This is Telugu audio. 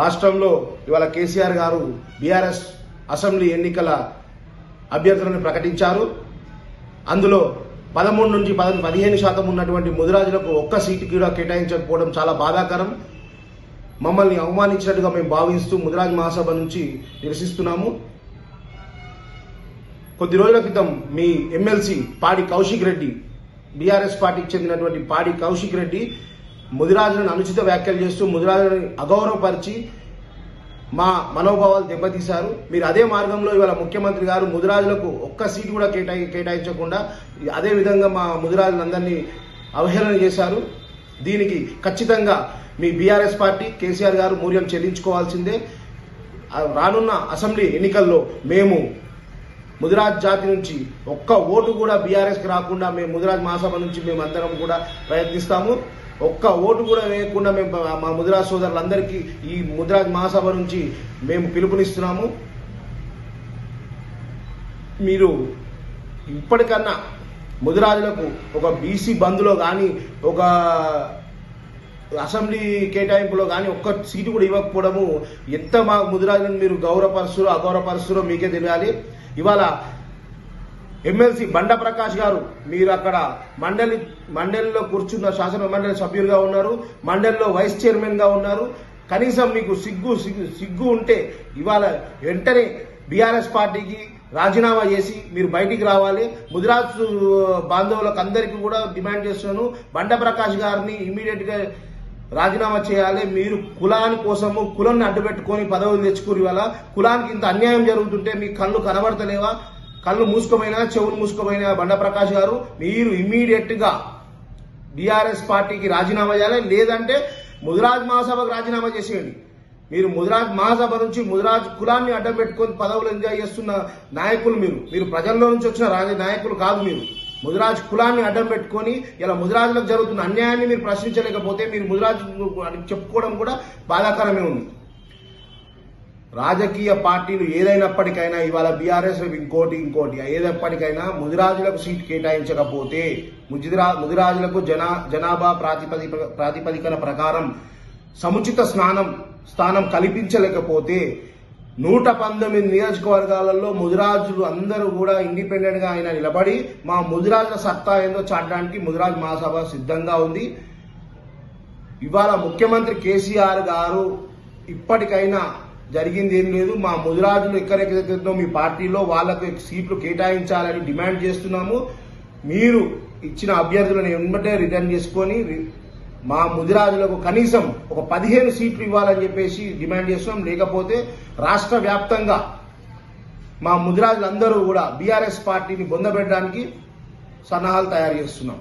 రాష్ట్రంలో ఇవాళ కేసీఆర్ గారు బీఆర్ఎస్ అసెంబ్లీ ఎన్నికల అభ్యర్థులను ప్రకటించారు. అందులో పదమూడు నుంచి పద పదిహేను శాతం ఉన్నటువంటి ముదిరాజులకు ఒక్క సీటు కూడా కేటాయించకపోవడం చాలా బాధాకరం. మమ్మల్ని అవమానించినట్టుగా మేము భావిస్తూ ముదిరాజ్ మహాసభ నుంచి నిరసిస్తున్నాము. కొద్ది రోజుల క్రితం మీ ఎమ్మెల్సీ పాడి కౌశిక్ రెడ్డి బీఆర్ఎస్ పార్టీకి చెందినటువంటి పాడి కౌశిక్ రెడ్డి ముదిరాజులను అనుచిత వ్యాఖ్యలు చేస్తూ ముదిరాజులను అగౌరవపరిచి మా మనోభావాలు దెబ్బతీశారు. మీరు అదే మార్గంలో ఇవాళ ముఖ్యమంత్రి గారు ముదిరాజులకు ఒక్క సీటు కూడా కేటాయి కేటాయించకుండా అదే విధంగా మా ముదిరాజులందరినీ అవహేళన చేశారు. దీనికి ఖచ్చితంగా మీ బీఆర్ఎస్ పార్టీ కేసీఆర్ గారు మూల్యం చెల్లించుకోవాల్సిందే. రానున్న అసెంబ్లీ ఎన్నికల్లో మేము ముదిరాజ్ జాతి నుంచి ఒక్క ఓటు కూడా బీఆర్ఎస్కి రాకుండా మేము ముదిరాజ్ మహాసభ నుంచి మేము అందరం కూడా ప్రయత్నిస్తాము. ఒక్క ఓటు కూడా వేయకుండా మేము మా ముదిరాజ్ సోదరులందరికీ ఈ ముదిరాజ్ మహాసభ నుంచి మేము పిలుపునిస్తున్నాము. మీరు ఇప్పటికన్నా ముదిరాజులకు ఒక బీసీ బంద్లో కానీ ఒక అసెంబ్లీ కేటాయింపులో కానీ ఒక్క సీటు కూడా ఇవ్వకపోవడము ఎంత మా ముదిరాజులను మీరు గౌరవపరుస్తురో అగౌరవపరుస్తురో మీకే తెలియాలి. ఇవాళ ఎమ్మెల్సీ బండ ప్రకాష్ గారు మీరు అక్కడ మండలి మండలిలో కూర్చున్న శాసన మండలి సభ్యులుగా ఉన్నారు మండలిలో వైస్ చైర్మన్గా ఉన్నారు. కనీసం మీకు సిగ్గు సిగ్గు సిగ్గు ఉంటే ఇవాళ వెంటనే బీఆర్ఎస్ పార్టీకి రాజీనామా చేసి మీరు బయటికి రావాలి. ముదిరాజ్ బాంధవులకు అందరికీ కూడా డిమాండ్ చేస్తున్నాను. బండ ప్రకాష్ గారిని ఇమీడియట్గా రాజీనామా చేయాలి మీరు కులాని కోసము కులాన్ని అడ్డుపెట్టుకొని పదవులు తెచ్చుకుని వల్ల కులానికి ఇంత అన్యాయం జరుగుతుంటే మీ కళ్ళు కనబడతలేవా? కళ్ళు మూసుకోమైనా చెవులు మూసుకోమైనా బండప్రకాష్ గారు మీరు ఇమ్మీడియట్గా బీఆర్ఎస్ పార్టీకి రాజీనామా చేయాలి లేదంటే ముదిరాజ్ మహాసభకు రాజీనామా చేసేయండి. మీరు ముదిరాజ్ మహాసభ నుంచి ముదిరాజ్ కులాన్ని అడ్డం పెట్టుకొని పదవులు ఎంజాయ్ చేస్తున్న నాయకులు మీరు. మీరు ప్రజల్లో నుంచి వచ్చిన రాజ నాయకులు కాదు మీరు. ముదిరాజ్ కులాన్ని అడ్డం పెట్టుకొని ఇలా ముదిరాజులకు జరుగుతున్న అన్యాయాన్ని మీరు ప్రశ్నించలేకపోతే మీరు ముదిరాజు అని చెప్పుకోవడం కూడా బాధాకరమే ఉంది. రాజకీయ పార్టీలు ఏదైనప్పటికైనా ఇవాళ బీఆర్ఎస్ ఇంకోటి ఇంకోటి. ఏదప్పటికైనా ముదిరాజులకు సీట్ కేటాయించకపోతే ముదిరా ముదిరాజులకు జనా జనాభా ప్రాతిపది ప్రాతిపదికన ప్రకారం సముచిత స్నానం స్థానం కల్పించలేకపోతే నూట పంతొమ్మిది నియోజకవర్గాలలో ముదిరాజులు అందరూ కూడా ఇండిపెండెంట్గా ఆయన నిలబడి మా ముదిరాజుల సత్తా ఏందో చాటడానికి ముదిరాజ్ మహాసభ సిద్ధంగా ఉంది. ఇవాళ ముఖ్యమంత్రి కేసీఆర్ గారు ఇప్పటికైనా జరిగింది ఏం లేదు. మా ముదిరాజులు ఎక్కడెక్కడో మీ పార్టీలో వాళ్ళకు సీట్లు కేటాయించాలని డిమాండ్ చేస్తున్నాము. మీరు ఇచ్చిన అభ్యర్థులను వెంబటే రిటర్న్ చేసుకొని మా ముదిరాజులకు కనీసం ఒక పదిహేను సీట్లు ఇవ్వాలని చెప్పేసి డిమాండ్ చేస్తున్నాం. లేకపోతే రాష్ట్ర వ్యాప్తంగా మా ముదిరాజులందరూ కూడా బీఆర్ఎస్ పార్టీని బొందబెట్టడానికి సన్నాహాలు తయారు చేస్తున్నాం.